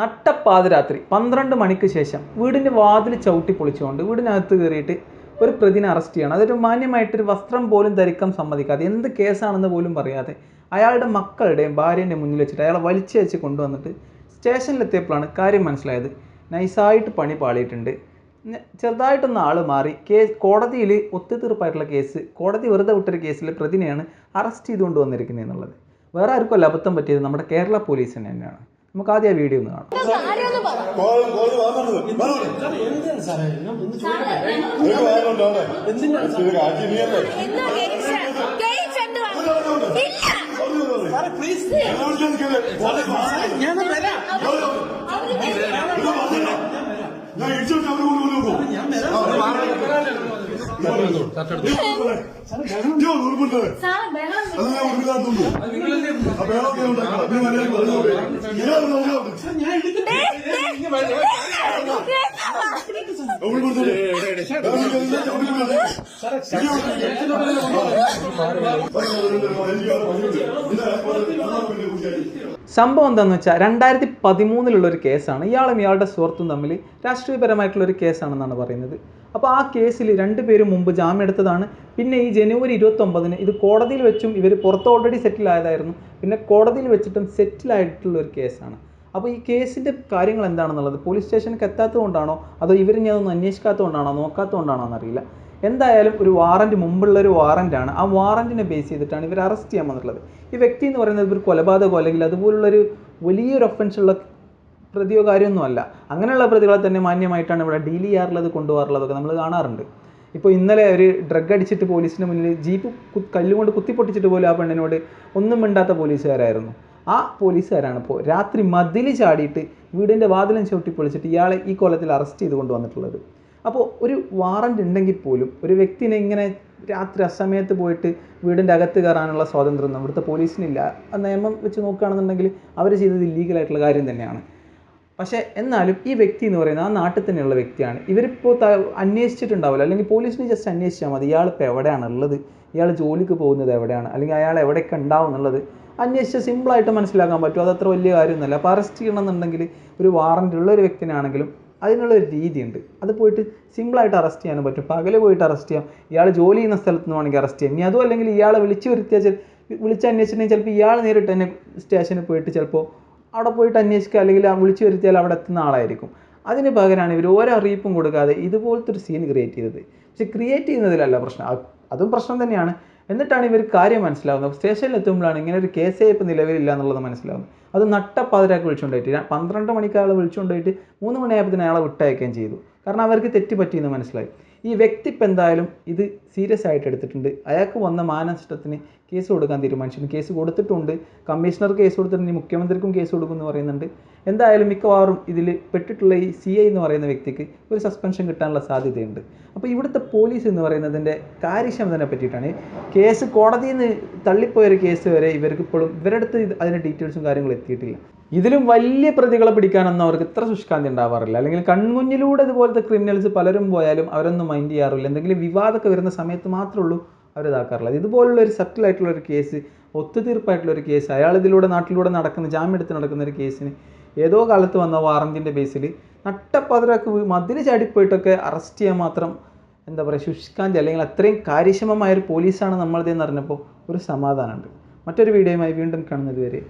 നട്ടപ്പാതിരാത്രി പന്ത്രണ്ട് മണിക്ക് ശേഷം വീടിന്റെ വാതിൽ ചവിട്ടി പൊളിച്ചുകൊണ്ട് വീടിനകത്ത് കയറിയിട്ട് ഒരു പ്രതിനെ അറസ്റ്റ് ചെയ്യണം. അതൊരു മാന്യമായിട്ടൊരു വസ്ത്രം പോലും ധരിക്കാൻ സമ്മതിക്കാതെ എന്ത് കേസാണെന്ന് പോലും പറയാതെ അയാളുടെ മക്കളുടെയും ഭാര്യന്റെ മുന്നിൽ വെച്ചിട്ട് അയാളെ വലിച്ചു വെച്ച് കൊണ്ടുവന്നിട്ട് സ്റ്റേഷനിലെത്തിയപ്പോഴാണ് കാര്യം മനസ്സിലായത്. നൈസായിട്ട് പണി പാളിയിട്ടുണ്ട്. ചെറുതായിട്ടൊന്ന് ആൾ മാറി. കേസ് കോടതിയിൽ ഒത്തുതീർപ്പായിട്ടുള്ള കേസ് കോടതി വെറുതെ വിട്ടൊരു കേസിൽ പ്രതിനെയാണ് അറസ്റ്റ് ചെയ്തുകൊണ്ട് വന്നിരിക്കുന്നത് എന്നുള്ളത്. വേറെ ആർക്കും അല്ല അബദ്ധം പറ്റിയത്. നമ്മുടെ കേരള പോലീസിന് തന്നെയാണ്. നമുക്ക് ആദ്യം ആ വീഡിയോ ഒന്ന് കാണാം. ആരെയൊന്ന് സംഭവം എന്താണെന്ന് വെച്ചാൽ രണ്ടായിരത്തി പതിമൂന്നിലുള്ള ഒരു കേസാണ്. ഇയാളും ഇയാളുടെ സുഹൃത്തും തമ്മിൽ രാഷ്ട്രീയപരമായിട്ടുള്ള ഒരു കേസാണെന്നാണ് പറയുന്നത്. അപ്പോൾ ആ കേസിൽ രണ്ടുപേരും മുമ്പ് ജാമ്യം എടുത്തതാണ്. പിന്നെ ഈ ജനുവരി ഇരുപത്തൊമ്പതിന് ഇത് കോടതിയിൽ വെച്ചും ഇവർ പുറത്ത് ഓൾറെഡി സെറ്റിൽ ആയതായിരുന്നു. പിന്നെ കോടതിയിൽ വെച്ചിട്ടും സെറ്റിൽ ആയിട്ടുള്ള ഒരു കേസാണ്. അപ്പോൾ ഈ കേസിന്റെ കാര്യങ്ങൾ എന്താണെന്നുള്ളത് പോലീസ് സ്റ്റേഷനിലേക്ക് എത്താത്തതുകൊണ്ടാണോ? അതോ ഇവർ ഇനി അതൊന്നും അന്വേഷിക്കാത്തതുകൊണ്ടാണോ? നോക്കാത്തതുകൊണ്ടാണോ എന്നറിയില്ല എന്തായാലും ഒരു വാറന്റ് മുമ്പുള്ള ഒരു വാറന്റാണ് ആ വാറന്റിനെ ബേസ് ചെയ്തിട്ടാണ് ഇവർ അറസ്റ്റ് ചെയ്യാൻ വന്നിട്ടുള്ളത്. ഈ വ്യക്തി എന്ന് പറയുന്നത് ഒരു കൊലപാതകമോ അല്ലെങ്കിൽ അതുപോലുള്ളൊരു വലിയൊരു ഒഫൻസുള്ള പ്രതിയോ കാര്യമൊന്നുമല്ല അങ്ങനെയുള്ള പ്രതികളെ തന്നെ മാന്യമായിട്ടാണ് ഇവിടെ ഡീൽ ചെയ്യാറുള്ളത് കൊണ്ടുപോകാറുള്ളതൊക്കെ നമ്മൾ കാണാറുണ്ട്. ഇപ്പോൾ ഇന്നലെ ഒരു ഡ്രഗ് അടിച്ചിട്ട് പോലീസിന് മുന്നിൽ ജീപ്പ് കല്ലുകൊണ്ട് കുത്തിപ്പൊട്ടിച്ചിട്ട് പോലും ആ പെണ്ണിനോട് ഒന്നും മിണ്ടാത്ത പോലീസുകാരായിരുന്നു. ആ പോലീസുകാരാണ് ഇപ്പോൾ രാത്രി മതിൽ ചാടിയിട്ട് വീടിന്റെ വാതിലും ചവിട്ടി പൊളിച്ചിട്ട് ഇയാളെ ഈ കൊലത്തിൽ അറസ്റ്റ് ചെയ്ത് കൊണ്ടുവന്നിട്ടുള്ളത്. അപ്പോൾ ഒരു വാറന്റ് ഉണ്ടെങ്കിൽ പോലും ഒരു വ്യക്തിനെ ഇങ്ങനെ രാത്രി അസമയത്ത് പോയിട്ട് വീടിന്റെ അകത്ത് കയറാനുള്ള സ്വാതന്ത്ര്യം ഇവിടുത്തെ പോലീസിനില്ല. നിയമം വെച്ച് നോക്കുകയാണെന്നുണ്ടെങ്കിൽ അവർ ചെയ്തത് ഇല്ലീഗലായിട്ടുള്ള കാര്യം തന്നെയാണ്. പക്ഷേ എന്നാലും ഈ വ്യക്തി എന്ന് പറയുന്നത് ആ നാട്ടിൽ തന്നെയുള്ള വ്യക്തിയാണ്. ഇവരിപ്പോൾ അന്വേഷിച്ചിട്ടുണ്ടാവില്ല. അല്ലെങ്കിൽ പോലീസിന് ജസ്റ്റ് അന്വേഷിച്ചാൽ മതി. ഇയാളിപ്പോൾ എവിടെയാണ് ഉള്ളത്? ഇയാൾ ജോലിക്ക് പോകുന്നത് എവിടെയാണ്? അല്ലെങ്കിൽ അയാൾ എവിടെയൊക്കെ ഉണ്ടാവും എന്നുള്ളത് അന്വേഷിച്ച് സിമ്പിളായിട്ട് മനസ്സിലാക്കാൻ പറ്റും. അത് അത്ര വലിയ കാര്യമൊന്നുമല്ല. അപ്പോൾ അറസ്റ്റ് ചെയ്യണമെന്നുണ്ടെങ്കിൽ ഒരു വാറന്റ് ഉള്ള ഒരു വ്യക്തിനാണെങ്കിലും അതിനുള്ള ഒരു രീതിയുണ്ട്. അത് പോയിട്ട് സിമ്പിളായിട്ട് അറസ്റ്റ് ചെയ്യാനും പറ്റും. പകൽ പോയിട്ട് അറസ്റ്റ് ചെയ്യാം. ഇയാൾ ജോലി ചെയ്യുന്ന സ്ഥലത്ത് നിന്ന് വേണമെങ്കിൽ അറസ്റ്റ് ചെയ്യാം. ഇനി അതും അല്ലെങ്കിൽ ഇയാളെ വിളിച്ച് വരുത്തിയാൽ വിളിച്ച് അന്വേഷിച്ചിട്ടുണ്ടെങ്കിൽ ചിലപ്പോൾ ഇയാൾ നേരിട്ട് തന്നെ സ്റ്റേഷനിൽ പോയിട്ട് ചിലപ്പോൾ അവിടെ പോയിട്ട് അന്വേഷിക്കുക അല്ലെങ്കിൽ വിളിച്ചു വരുത്തിയാൽ അവിടെ എത്തുന്ന ആളായിരിക്കും. അതിന് പകരമാണ് ഇവർ ഓരോ അറിയിപ്പും കൊടുക്കാതെ ഇതുപോലത്തെ ഒരു സീൻ ക്രിയേറ്റ് ചെയ്തത്. പക്ഷെ ക്രിയേറ്റ് ചെയ്യുന്നതിലല്ല പ്രശ്നം. അതും പ്രശ്നം തന്നെയാണ്. എന്നിട്ടാണ് ഇവർ കാര്യം മനസ്സിലാവുന്നത്. സ്റ്റേഷനിൽ എത്തുമ്പോഴാണ് ഇങ്ങനെ ഒരു കേസേ ഇപ്പോൾ നിലവിലില്ല എന്നുള്ളത് മനസ്സിലാവുന്നത്. അത് നട്ടപ്പാതിരാക്കി വിളിച്ചുകൊണ്ടായിട്ട് പന്ത്രണ്ട് മണിക്ക് വിളിച്ചുകൊണ്ടായിട്ട് മൂന്ന് മണിയായപ്പോൾ തന്നെ അയാളെ വിട്ടയക്കുകയും ചെയ്തു. കാരണം അവർക്ക് തെറ്റ് പറ്റിയെന്ന് മനസ്സിലായി. ഈ വ്യക്തി ഇപ്പം എന്തായാലും ഇത് സീരിയസ് ആയിട്ട് എടുത്തിട്ടുണ്ട്. അയാൾക്ക് വന്ന മാനനഷ്ടത്തിന് കേസ് കൊടുക്കാൻ തീരുമാനിച്ചിട്ടുണ്ട് കേസ് കൊടുത്തിട്ടുണ്ട്. കമ്മീഷണർ കേസ് കൊടുത്തിട്ടുണ്ട്. മുഖ്യമന്ത്രിക്കും കേസ് കൊടുക്കുമെന്ന് പറയുന്നുണ്ട്. എന്തായാലും മിക്കവാറും ഇതിൽ പെട്ടിട്ടുള്ള ഈ സി ഐ എന്ന് പറയുന്ന വ്യക്തിക്ക് ഒരു സസ്പെൻഷൻ കിട്ടാനുള്ള സാധ്യതയുണ്ട്. അപ്പോൾ ഇവിടുത്തെ പോലീസ് എന്ന് പറയുന്നതിന്റെ കാര്യക്ഷമതനെ പറ്റിയിട്ടാണ് കേസ് കോടതിയിൽ നിന്ന് തള്ളിപ്പോയൊരു കേസ് വരെ ഇവർക്ക് ഇപ്പോഴും ഇവരുടെ അടുത്ത് അതിന്റെ ഡീറ്റെയിൽസും കാര്യങ്ങളും എത്തിയിട്ടില്ല. ഇതിലും വലിയ പ്രതികളെ പിടിക്കാനൊന്നും അവർക്ക് ഇത്ര ശുഷ്കാന്തി ഉണ്ടാവാറില്ല. അല്ലെങ്കിൽ കൺമുന്നിലൂടെ ഇതുപോലത്തെ ക്രിമിനൽസ് പലരും പോയാലും അവരൊന്നും മൈൻഡ് ചെയ്യാറില്ല. എന്തെങ്കിലും വിവാദമൊക്കെ വരുന്ന സമയത്ത് മാത്രമേ ഉള്ളൂ അവർ ഇതാക്കാറുള്ളത്. ഇതുപോലുള്ള ഒരു സെറ്റിൽ ആയിട്ടുള്ള ഒരു കേസ് ഒത്തുതീർപ്പായിട്ടുള്ള ഒരു കേസ് അയാൾ ഇതിലൂടെ നാട്ടിലൂടെ നടക്കുന്ന ജാമ്യം എടുത്ത് നടക്കുന്ന ഒരു കേസിന് ഏതോ കാലത്ത് വന്ന വാറന്റിന്റെ ബേസിൽ നട്ടപ്പതിരക്ക് മതിൽ ചാടിപ്പോയിട്ടൊക്കെ അറസ്റ്റ് ചെയ്യാൻ മാത്രം എന്താ പറയുക ശുഷ്കാന്തി അല്ലെങ്കിൽ അത്രയും കാര്യക്ഷമമായ ഒരു പോലീസാണ് നമ്മളതെന്ന് അറിഞ്ഞപ്പോൾ ഒരു സമാധാനമുണ്ട്. മറ്റൊരു വീഡിയോയുമായി വീണ്ടും കാണുന്നത് വരെ